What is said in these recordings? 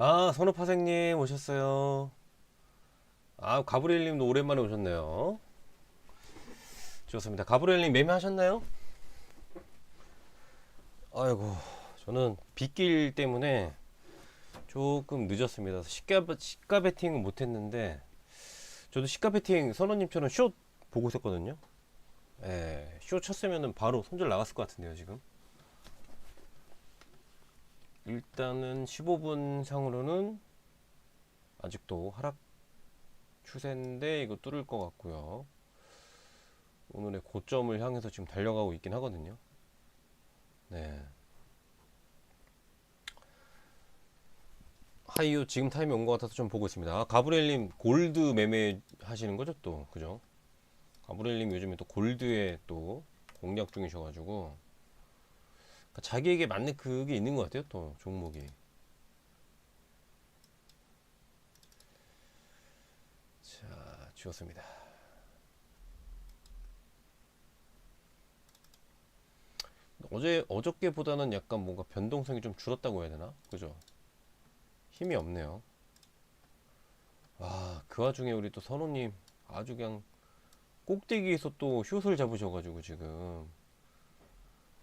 아, 선우파생님 오셨어요. 아, 가브리엘님도 오랜만에 오셨네요. 좋습니다. 가브리엘님 매매하셨나요? 아이고, 저는 빗길 때문에 조금 늦었습니다. 시가, 시가 베팅은 못했는데, 저도 시가 베팅 선우님처럼 숏 보고 있었거든요. 예, 숏 쳤으면은 바로 손절 나갔을 것 같은데요, 지금. 일단은 15분 상으로는 아직도 하락 추세인데 이거 뚫을 것 같고요. 오늘의 고점을 향해서 지금 달려가고 있긴 하거든요. 네. 하이유 지금 타임이 온 것 같아서 좀 보고 있습니다. 아, 가브리엘님 골드 매매 하시는 거죠 또 그죠? 가브리엘님 요즘에 또 골드에 또 공략 중이셔가지고 자기에게 맞는 그게 있는 것 같아요 또 종목이. 자 지웠습니다. 어제 어저께보다는 약간 뭔가 변동성이 좀 줄었다고 해야 되나? 그죠? 힘이 없네요. 와, 그 와중에 우리 또 선호님 아주 그냥 꼭대기에서 또 숏을 잡으셔가지고 지금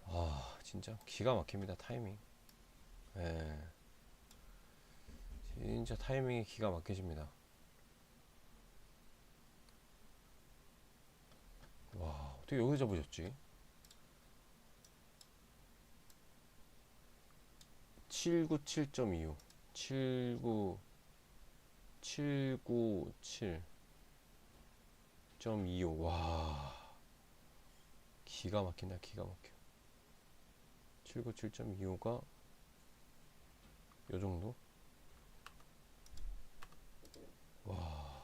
아, 진짜 기가 막힙니다 타이밍. 예. 진짜 타이밍이 기가 막히십니다. 와, 어떻게 여기서 잡으셨지? 797.25 79 797.25 와. 기가 막힌다. 기가 막혀. 797.25가 요 정도? 와.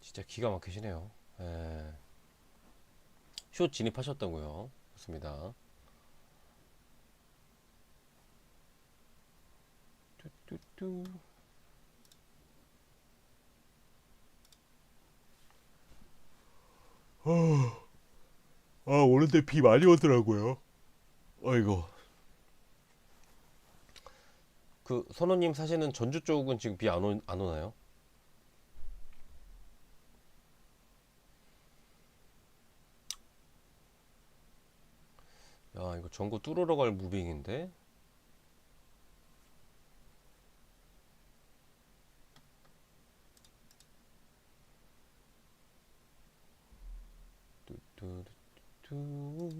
진짜 기가 막히시네요. 예. 숏 진입하셨다고요. 좋습니다. 뚜뚜뚜. 아, 오는데 비 많이 오더라고요. 아이고. 그 선호님 사시는 전주 쪽은 지금 비 안 오, 안 오나요? 야, 이거 전구 뚫으러 갈 무빙인데? 뚜뚜뚜뚜.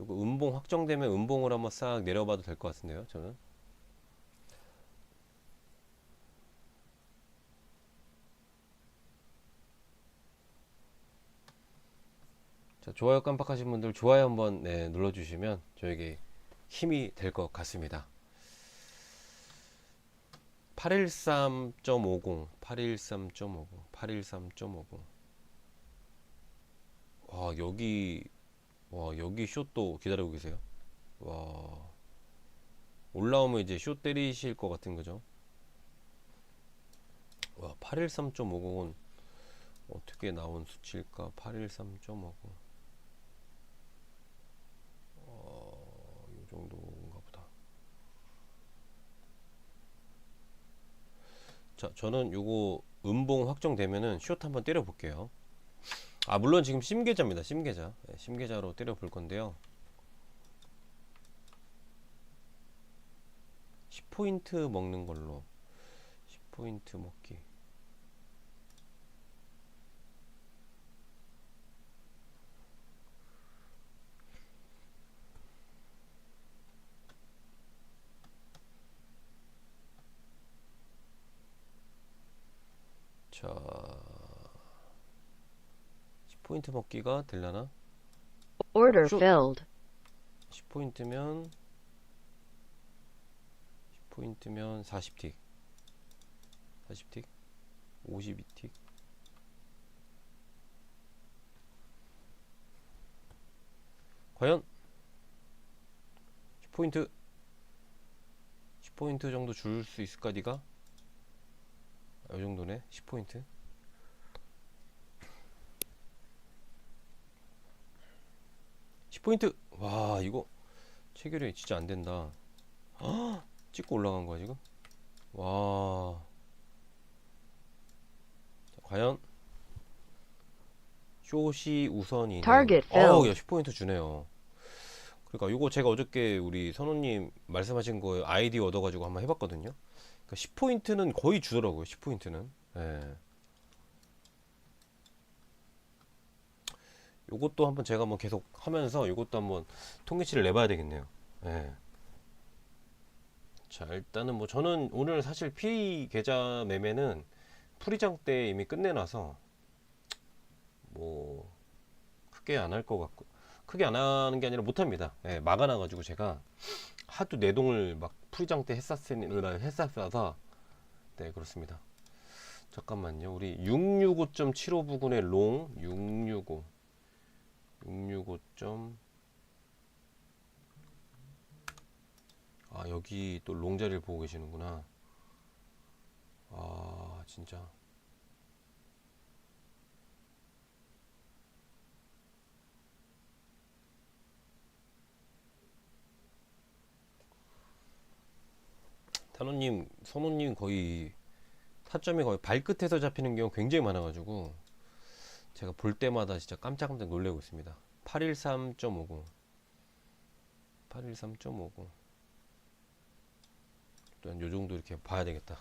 이거 음봉 확정되면 음봉을 한번 싹 내려봐도 될 것 같은데요 저는 자 좋아요 깜빡하신 분들 좋아요 한번 네, 눌러주시면 저에게 힘이 될 것 같습니다 813.50, 813.50, 813.50. 와, 여기, 와, 여기 숏도 기다리고 계세요. 와, 올라오면 이제 숏 때리실 것 같은 거죠. 와, 813.50은 어떻게 나온 수치일까? 813.50. 어, 이 정도인가 보다. 자, 저는 요거 음봉 확정되면은 숏 한번 때려 볼게요. 아, 물론 지금 심계자입니다. 심계자. 네, 심계자로 때려 볼 건데요. 10포인트 먹는 걸로. 10포인트 먹기. 자, 10 포인트 먹기가 되려나? Order filled. 10포인트면 10포인트면 40틱. 40틱? 52틱? 과연? 10포인트. 10포인트 정도 줄 수 있을까 니가? 아, 이 정도네. 10포인트 십 포인트 와 이거 체결이 진짜 안 된다. 헉, 찍고 올라간 거야 지금? 와. 자, 과연? 우선이네 Target 어우. 야 10포인트 주네요. 그러니까 이거 제가 어저께 우리 선우님 말씀하신 거 아이디 얻어가지고 한번 해봤거든요. 그러니까 10포인트는 거의 주더라고요 10포인트는. 예. 요것도 한번 제가 한번 계속 하면서 요것도 한번 통계치를 내봐야 되겠네요 예. 자 일단은 뭐 저는 오늘 사실 P 계좌 매매는 풀이장 때 이미 끝내놔서 뭐 크게 안 할 것 같고 크게 안 하는 게 아니라 못 합니다. 예, 막아놔가지고 제가 하도 내동을 막 풀이장 때 했었으니 했었어서 네 그렇습니다. 잠깐만요. 우리 665.75 부근의 롱 665 665. 아 여기 또 롱 자리를 보고 계시는구나. 아 진짜. 단호님, 선호님 거의 타점이 거의 발끝에서 잡히는 경우 굉장히 많아가지고 제가 볼 때마다 진짜 깜짝깜짝 놀래고 있습니다. 813.50 813.50 일단 요 정도 이렇게 봐야 되겠다.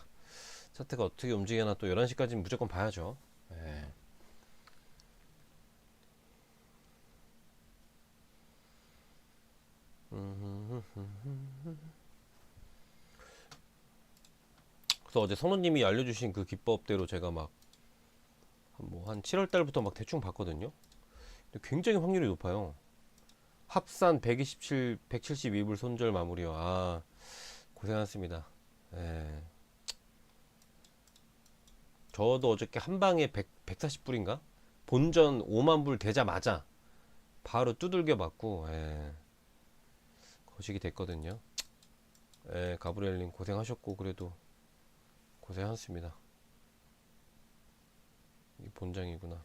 차트가 어떻게 움직이나 또 11시까지는 무조건 봐야죠. 예. 그래서 어제 선우님이 알려주신 그 기법대로 제가 막 뭐 한 7월 달부터 막 대충 봤거든요. 근데 굉장히 확률이 높아요. 합산 127, 172불 손절 마무리요. 아 고생하셨습니다. 예. 저도 어저께 한 방에 100, 140불인가? 본전 5만 불 되자마자 바로 두들겨 맞고 예. 거식이 됐거든요. 예, 가브리엘님 고생하셨고 그래도 고생하셨습니다. 이 본장이구나.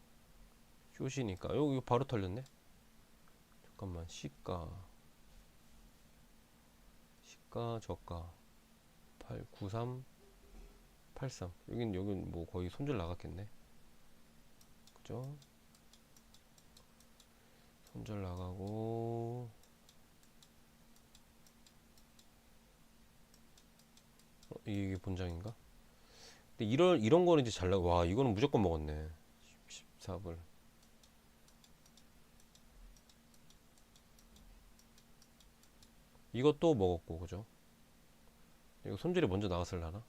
쇼시니까 요 이거 바로 털렸네. 잠깐만 시가 시가 저가 8 93 83 여긴 여긴 뭐 거의 손절 나갔겠네. 그죠? 손절 나가고 어, 이게 본장인가? 근데 이런 이런 거는 이제 잘 나가. 와 이거는 무조건 먹었네. 14불. 이것도 먹었고 그죠? 이거 손절이 먼저 나갔을라나?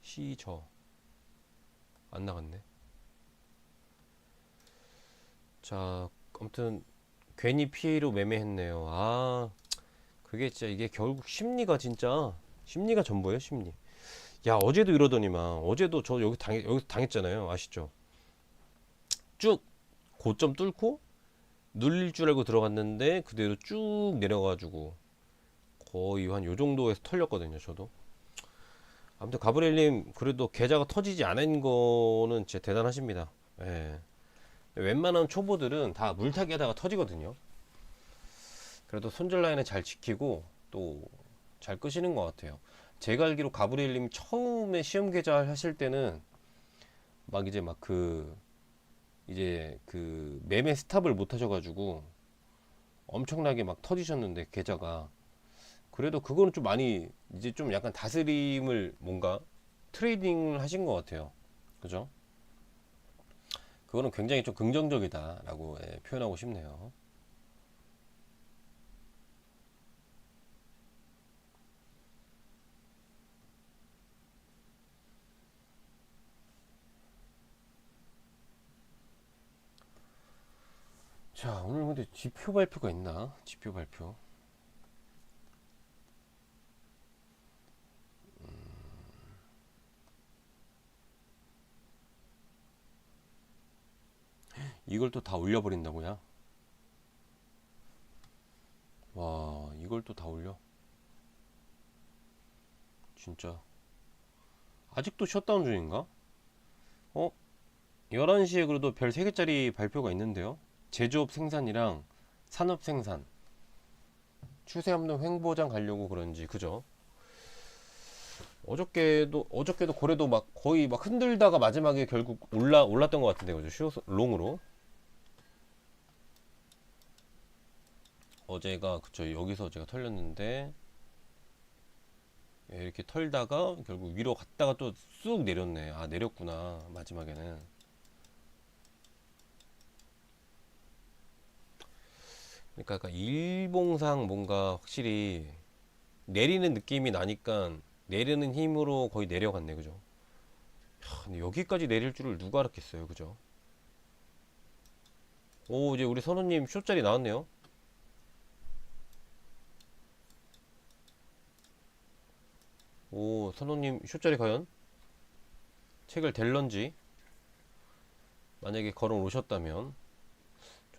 시저 안 나갔네. 자 아무튼 괜히 피해로 매매했네요. 아 그게 진짜 이게 결국 심리가 진짜 심리가 전부예요 심리. 야 어제도 이러더니만 어제도 저 여기 당 여기서 당했잖아요. 아시죠? 쭉 고점 뚫고 눌릴 줄 알고 들어갔는데 그대로 쭉 내려가지고 거의 한 요 정도에서 털렸거든요 저도. 아무튼 가브리엘님 그래도 계좌가 터지지 않은 거는 진짜 대단하십니다. 예. 웬만한 초보들은 다 물타기 하다가 터지거든요. 그래도 손절 라인을 잘 지키고 또 잘 끄시는 것 같아요 제가 알기로 가브리엘님 처음에 시험 계좌 하실 때는 막 이제 막 그 이제 그 매매 스탑을 못 하셔가지고 엄청나게 막 터지셨는데 계좌가. 그래도 그거는 좀 많이 이제 좀 약간 다스림을 뭔가 트레이딩을 하신 것 같아요. 그죠? 그거는 굉장히 좀 긍정적이다라고 예, 표현하고 싶네요 자 오늘 근데 지표 발표가 있나? 지표 발표 음. 이걸 또 다 올려버린다고요? 와 이걸 또 다 올려? 진짜 아직도 셧다운 중인가? 어? 11시에 그래도 별 3개짜리 발표가 있는데요? 제조업 생산이랑 산업 생산. 추세 없는 횡보장 가려고 그런지, 그죠? 어저께도, 어저께도 고래도 막 거의 막 흔들다가 마지막에 결국 올라, 올랐던 것 같은데, 그죠? 슈, 롱으로. 어제가, 그쵸. 여기서 제가 털렸는데, 예, 이렇게 털다가 결국 위로 갔다가 또 쑥 내렸네. 아, 내렸구나. 마지막에는. 그러니까 약간 일봉상 뭔가 확실히 내리는 느낌이 나니까 내리는 힘으로 거의 내려갔네. 그죠? 야, 근데 여기까지 내릴 줄을 누가 알았겠어요. 그죠? 오, 이제 우리 선우님 쇼짜리 나왔네요. 오, 선우님 쇼짜리 과연 책을 댈런지 만약에 걸어 오셨다면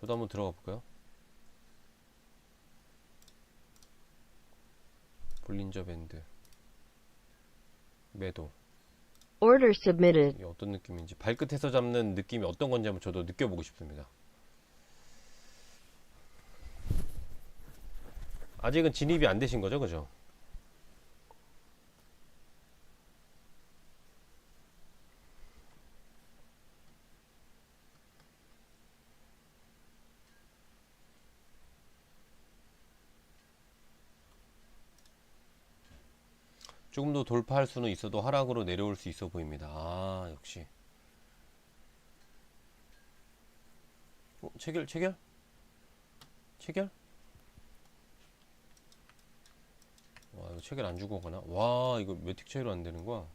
저도 한번 들어가 볼까요? 볼린저 밴드 매도 Order submitted. 이게 어떤 느낌인지 발끝에서 잡는 느낌이 어떤 건지 한번 저도 느껴보고 싶습니다. 아직은 진입이 안 되신 거죠, 그죠? 조금 더 돌파할 수는 있어도 하락으로 내려올 수 있어 보입니다. 아, 역시. 어, 체결, 체결? 체결? 와, 이거 체결 안 주고 가나? 와, 이거 매틱 차이로 안 되는 거야?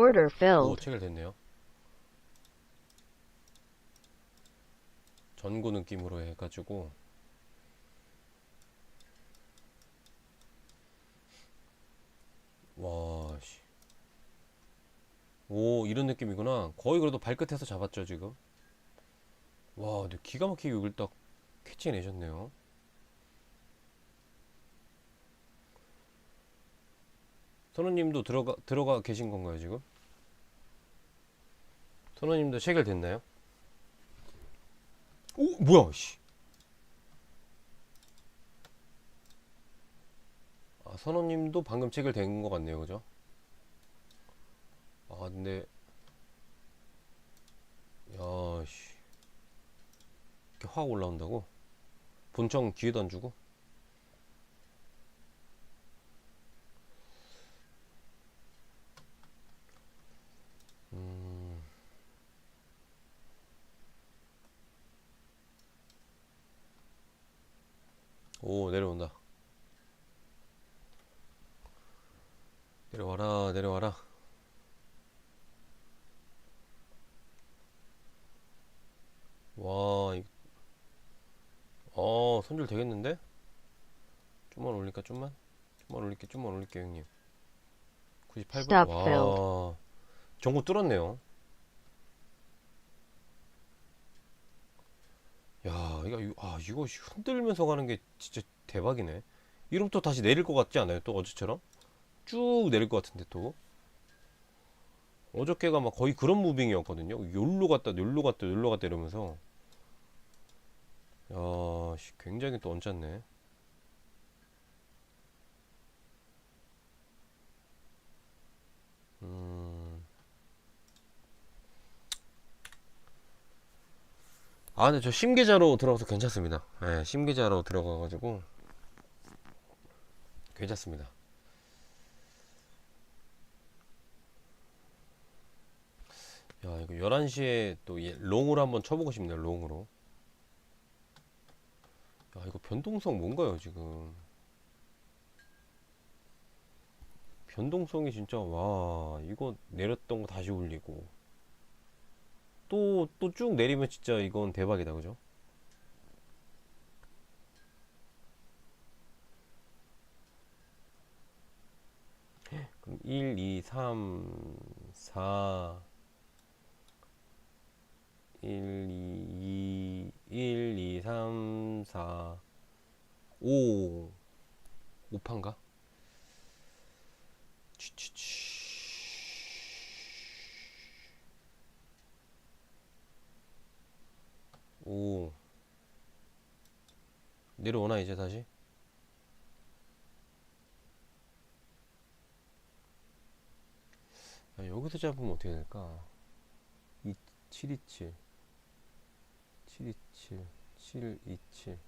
Order 오, filled. 체결됐네요. 전고 느낌으로 해가지고 와, 씨. 오, 이런 느낌이구나. 거의 그래도 발끝에서 잡았죠, 지금. 와, 근데 기가 막히게 이걸 딱 캐치해내셨네요. 선우님도 들어가, 들어가 계신 건가요, 지금? 선우님도 체결됐나요? 오, 뭐야, 씨. 아, 선우님도 방금 체결된 것 같네요, 그죠? 아, 근데, 야, 씨. 이렇게 확 올라온다고? 본청 뒤에도 안 주고? 음. 오, 내려온다. 내려와라, 내려와라. 와, 이, 어, 손질 되겠는데? 좀만 좀만? 올릴게, 좀만 올릴게, 형님. 98분. Stop 와, filled. 전고 뚫었네요. 야, 이거, 이거- 아, 이거 흔들면서 가는 게 진짜 대박이네. 이러면 또 다시 내릴 것 같지 않아요? 또 어제처럼? 쭉 내릴 것 같은데 또. 어저께가 막 거의 그런 무빙이었거든요. 요로 갔다, 요로 갔다, 요로 갔다 이러면서. 야, 씨, 굉장히 또 얹혔네. 음. 아, 근데 저 심계자로 들어가서 괜찮습니다. 예, 심계자로 들어가가지고 괜찮습니다. 야, 이거 이거 11시에 또 얘- 롱으로 한번 쳐보고 싶네요. 롱으로. 야, 이거 변동성 뭔가요, 지금? 변동성이 진짜 와, 이거 내렸던 거 다시 올리고 또 또 쭉 내리면 진짜 이건 대박이다. 그죠? 그럼 1, 2, 3, 4 1, 2, 1, 2, 3, 4 5 5판가? 오. 내려오나 이제 다시? 야, 여기서 잡으면 어떻게 될까? 2, 727 727 727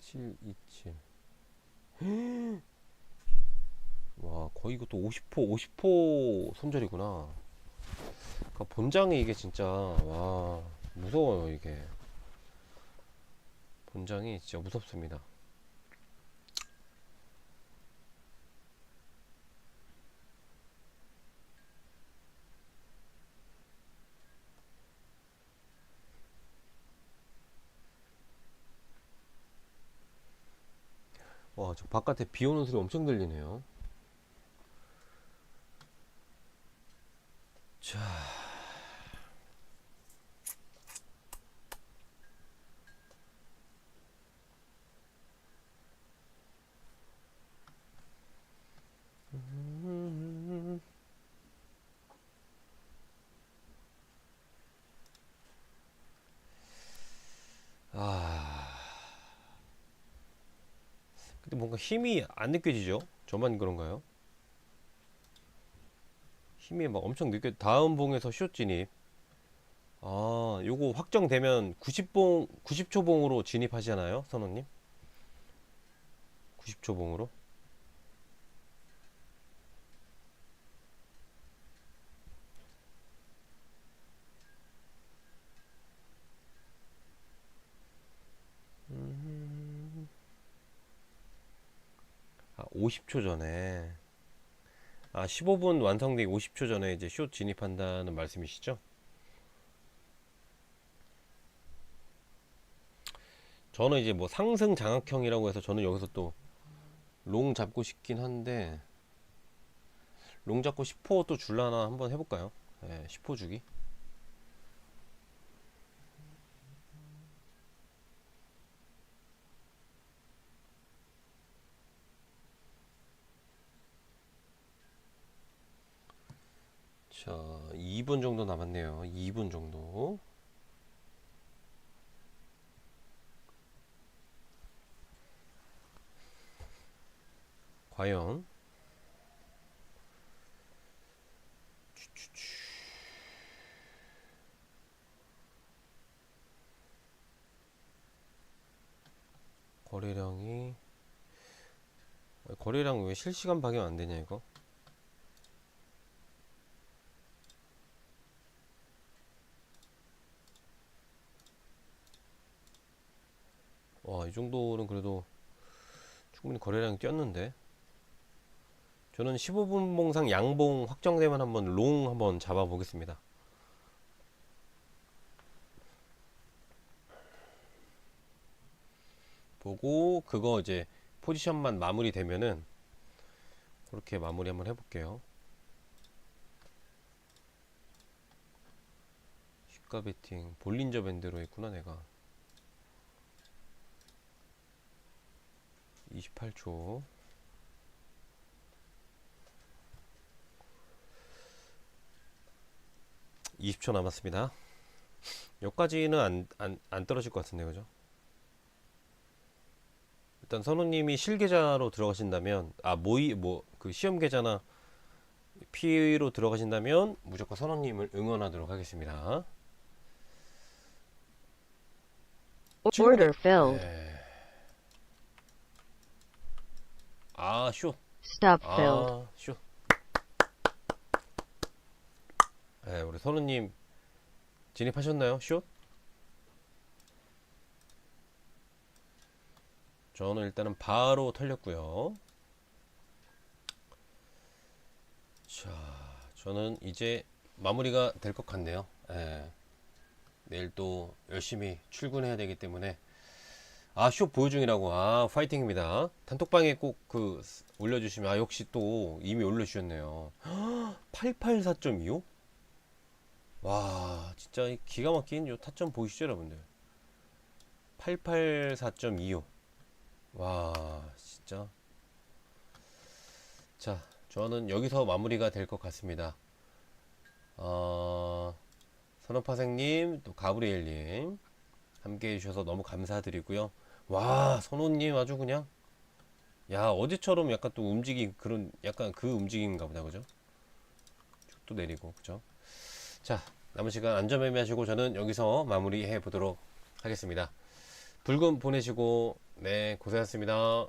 727 와 거의 이것도 50포 50포 손절이구나. 그러니까 본장이 이게 진짜 와 무서워요 이게. 본장이 진짜 무섭습니다. 와 저 바깥에 비 오는 소리 엄청 들리네요 자 아. 근데 뭔가 힘이 안 느껴지죠? 저만 그런가요? 힘이 막 엄청 느껴. 다음 봉에서 숏 진입. 아, 요거 확정되면 90봉, 90초 봉으로 진입하시잖아요, 선호님? 90초 봉으로. 아, 50초 전에. 아, 15분 완성되기 50초 전에 이제 숏 진입한다는 말씀이시죠? 저는 이제 뭐 상승 장악형이라고 해서 저는 여기서 또 롱 잡고 싶긴 한데 롱 잡고 10호 또 줄라나 한번 해볼까요? 네, 10호 주기. 자, 2분 정도 남았네요. 2분 정도. 과연 거래량이 거래량 왜 실시간 방영 안 되냐 이거? 와, 이 정도는 그래도 충분히 거래량이 뛰었는데. 저는 15분 봉상 양봉 확정되면 한번 롱 한번 잡아 보겠습니다. 보고 그거 이제 포지션만 마무리 되면은 그렇게 마무리 한번 해볼게요. 시가 베팅 볼린저 밴드로 했구나 내가. 28초. 20초 남았습니다. 여기까지는 안, 안, 안 떨어질 것 같은데, 그죠? 일단 선우님이 실계좌로 들어가신다면, 아, 모의, 뭐, 그 시험 계좌나 P로 들어가신다면, 무조건 선우님을 응원하도록 하겠습니다. Order filled. 네. 아, 쇼. Stop filled. 아, 쇼. 네, 우리 선우님 진입하셨나요? 슛? 저는 일단은 바로 털렸고요. 자, 저는 이제 마무리가 될 것 같네요. 예. 내일 또 열심히 출근해야 되기 때문에 아, 쇼 보여 중이라고. 아, 파이팅입니다. 단톡방에 꼭 그 올려주시면 아, 역시 또 이미 올려주셨네요. 884.25? 와, 진짜 이 기가 막힌 요 타점 보이시죠, 여러분들? 884.25. 와, 진짜. 자, 저는 여기서 마무리가 될 것 같습니다. 어, 선호파생님, 또 가브리엘님, 함께 해주셔서 너무 감사드리고요. 와, 선호님 아주 그냥, 야, 어제처럼 약간 또 움직임, 그런, 약간 그 움직임인가 보다, 그죠? 또 내리고, 그죠? 자, 남은 시간 안전매매하시고 저는 여기서 마무리해 보도록 하겠습니다. 붉은 보내시고, 네, 고생하셨습니다.